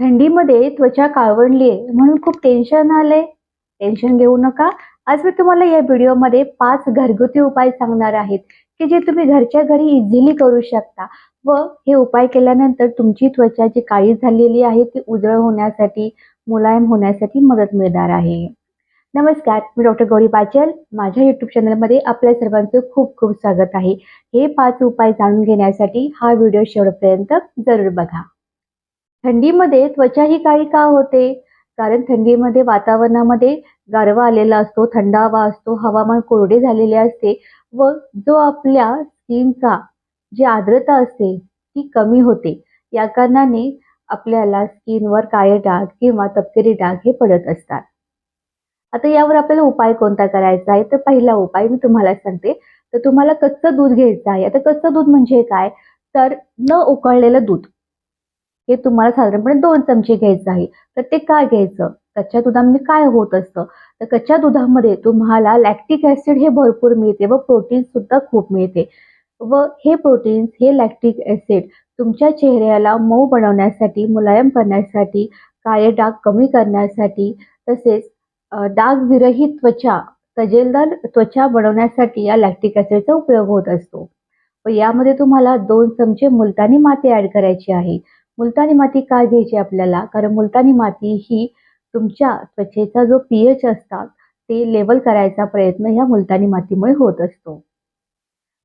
थंडीमध्ये त्वचा काळवंडली आहे म्हणून खूप टेन्शन आलंय. टेन्शन घेऊ नका. आज मी तुम्हाला या व्हिडिओमध्ये पाच घरगुती उपाय सांगणार आहेत की जे तुम्ही घरच्या घरी इझिली करू शकता. व हे उपाय केल्यानंतर तुमची त्वचा जी काळी झालेली आहे ती उजळ होण्यासाठी मुलायम होण्यासाठी मदत मिळणार आहे. नमस्कार मी डॉक्टर गौरी पाचल. माझ्या युट्यूब चॅनलमध्ये आपल्या सर्वांचं खूप खूप स्वागत आहे. हे पाच उपाय जाणून घेण्यासाठी हा व्हिडिओ शेवटपर्यंत जरूर बघा. थंडीमध्ये त्वचा ही काळी का होते? कारण थंडीमध्ये वातावरणामध्ये गारवा आलेला असतो थंड हवा असतो हवामान कोरडे झालेले असते व जो आपल्या स्किनचा जी आर्द्रता असते ती कमी होते. या कारणाने आपल्याला स्किनवर काळे डाग किंवा तपकिरी डाग हे पडत असतात. आता यावर आपल्याला उपाय कोणता करायचा आहे? तर पहिला उपाय मी तुम्हाला सांगते. तर तुम्हाला कच्चं दूध घ्यायचं आहे. आता कच्चं दूध म्हणजे काय? तर न उकळलेलं दूध. हे तुम्हाला साधारणपणे दोन चमचे घ्यायचं आहे. तर ते काय घ्यायचं? कच्च्या दुधामध्ये काय होत असतं? तर कच्च्या दुधामध्ये तुम्हाला लॅक्टिक ऍसिड हे भरपूर मिळते व प्रोटीन सुद्धा खूप मिळते. व हे प्रोटीन्स हे लॅक्टिक ऍसिड तुमच्या चेहऱ्याला मऊ बनवण्यासाठी मुलायम करण्यासाठी काळे डाग कमी करण्यासाठी तसेच डाग विरहित त्वचा तजेलदार त्वचा बनवण्यासाठी या लॅक्टिक ऍसिडचा उपयोग होत असतो. व यामध्ये तुम्हाला दोन चमचे मुलतानी माती ऍड करायची आहे. मुलतानी माती काय घ्यायची आपल्याला? कारण मुलतानी माती ही तुमच्या त्वचेचा जो पीएच असतात ते लेवल करायचा प्रयत्न ह्या मुलतानी मातीमुळे होत असतो.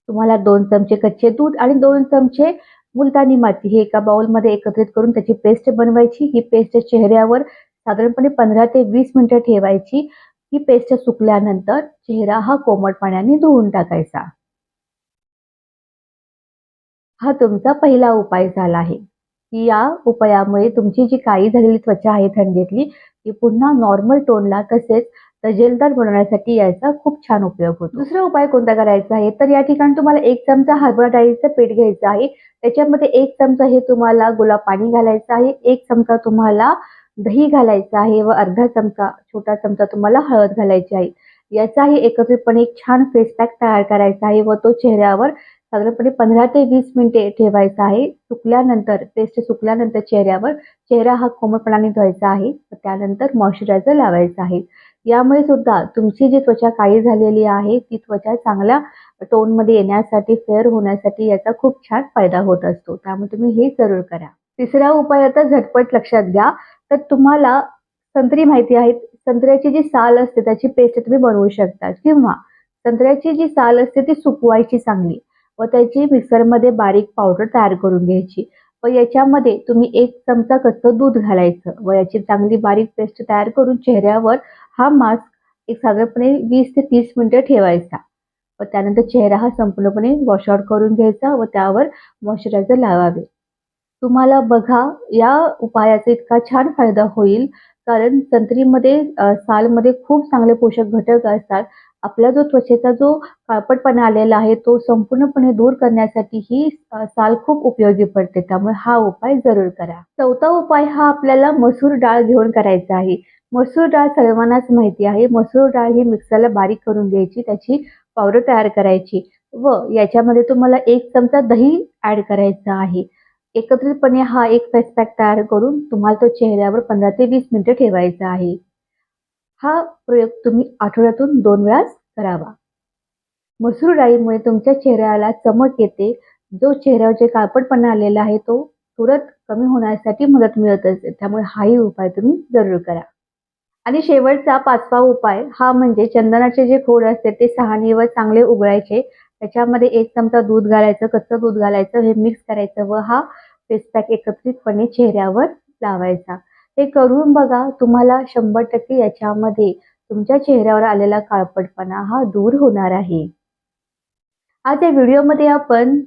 तुम्हाला दोन चमचे कच्चे दूध आणि दोन चमचे मुलतानी माती हे एका बाउलमध्ये एकत्रित करून त्याची पेस्ट बनवायची. ही पेस्ट चेहऱ्यावर साधारणपणे पंधरा ते वीस मिनिटं ठेवायची. ही पेस्ट सुकल्यानंतर चेहरा हा कोमट पाण्याने धुवून टाकायचा. हा तुमचा पहिला उपाय झाला आहे. की या उपायामुळे तुमची जी काळी झालेली त्वचा आहे थंडीतली ती पुन्हा नॉर्मल टोनला तसेच तजेलदार बनवण्यासाठी याचा खूप छान उपयोग होतो. दुसरा उपाय कोणता करायचा आहे? तर या ठिकाणी तुम्हाला एक चमचा हरभरा डाळीचं पीठ घ्यायचं आहे. त्याच्यामध्ये एक चमचा हे तुम्हाला गुलाब पाणी घालायचं आहे. एक चमचा तुम्हाला दही घालायचं आहे व अर्धा चमचा छोटा चमचा तुम्हाला हळद घालायची आहे. याचाही एकत्रितपणे एक छान फेस पॅक तयार करायचा आहे व तो चेहऱ्यावर साधारणपणे पंधरा ते वीस मिनिटे ठेवायचा आहे. सुकल्यानंतर पेस्ट सुकल्यानंतर चेहऱ्यावर चेहरा हा कोमटपणाने धुवायचा आहे. त्यानंतर मॉइश्चरायझर लावायचा आहे. यामुळे सुद्धा तुमची जी त्वचा काळी झालेली आहे ती त्वचा चांगल्या टोनमध्ये येण्यासाठी फेअर होण्यासाठी याचा खूप छान फायदा होत असतो. त्यामुळे तुम्ही हे जरूर करा. तिसरा उपाय आता झटपट लक्षात घ्या. तर तुम्हाला संत्री माहिती आहे संत्र्याची जी साल असते त्याची पेस्ट तुम्ही बनवू शकता किंवा संत्र्याची जी साल असते ती सुकवायची चांगली. व त्याची मिक्सरमध्ये बारीक पावडर तयार करून घ्यायची. व याच्यामध्ये तुम्ही एक चमचा कच्चं दूध घालायचं. व याची चांगली बारीक पेस्ट तयार करून चेहऱ्यावर हा मास्क एक साधारणपणे वीस ते तीस मिनिटं ठेवायचा. व त्यानंतर चेहरा हा संपूर्णपणे वॉशआउट करून घ्यायचा व त्यावर मॉइश्चरायझर लावावे. तुम्हाला बघा या उपायाचा इतका छान फायदा होईल. कारण संत्रीमध्ये सालमध्ये खूप चांगले पोषक घटक असतात. आपला जो त्वचेचा जो काळपटपणा आलेला आहे तो संपूर्णपणे दूर करण्यासाठी ही साल खूप उपयोगी पडते. त्यामुळे हा उपाय जरूर करा. चौथा उपाय हा आपल्याला मसूर डाळ घेऊन करायचा आहे. मसूर डाळ सर्वांनाच माहिती आहे. मसूर डाळ ही मिक्सरला बारीक करून घ्यायची त्याची पावडर तयार करायची व याच्यामध्ये तुम्हाला एक चमचा दही ऍड करायचा आहे. एकत्रितपणे हा एक फेस पॅक तयार करून तुम्हाला तो चेहऱ्यावर पंधरा ते वीस मिनिटं ठेवायचा आहे. हा प्रयोग तुम्ही आठवड्यातून दोन वेळाच करावा. मसूर डाळीमुळे तुमच्या चेहऱ्याला चमक येते. जो चेहऱ्यावर जे काळपटपणा आलेला आहे तो तुरंत कमी होण्यासाठी मदत मिळत असते. त्यामुळे हाही उपाय तुम्ही जरूर करा. आणि शेवटचा पाचवा उपाय हा म्हणजे चंदनाचे जे खोड असते ते सहाणीवर चांगले उघडायचे त्याच्यामध्ये एक चमचा दूध घालायचं कच्चं दूध घालायचं हे मिक्स करायचं व हा फेस पॅक एकत्रितपणे चेहऱ्यावर लावायचा. हे करून बघा तुम्हाला शंभर टक्के याच्यामध्ये तुमच्या चेहऱ्यावर आलेला काळपटपणा हा दूर होणार आहे. आज या व्हिडिओमध्ये आपण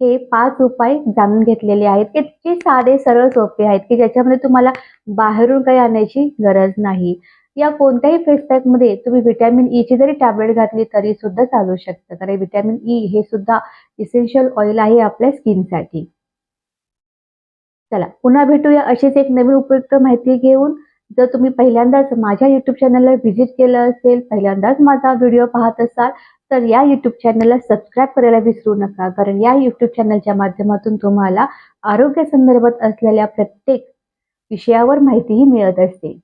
हे पाच उपाय जाणून घेतलेले आहेत. की साधे सरळ सोपे आहेत की ज्याच्यामध्ये तुम्हाला बाहेरून काही आणायची गरज नाही. या कोणत्याही फेस मध्ये तुम्ही व्हिटॅमिन ई ची जरी टॅबलेट घातली तरी सुद्धा चालू शकतं. कारण व्हिटॅमिन ई हे सुद्धा इसेन्शियल ऑइल आहे आपल्या स्किनसाठी चला पुन्हा भेटूया अशीच एक नवीन उपयुक्त माहिती घेऊन. जर तुम्ही पहिल्यांदाच माझ्या युट्यूब चॅनलला व्हिजिट केलं असेल पहिल्यांदाच माझा व्हिडिओ पाहत असाल तर या युट्यूब चॅनलला सबस्क्राईब करायला विसरू नका. कारण या युट्यूब चॅनलच्या माध्यमातून तुम्हाला आरोग्य संदर्भात असलेल्या प्रत्येक विषयावर माहितीही मिळत असते.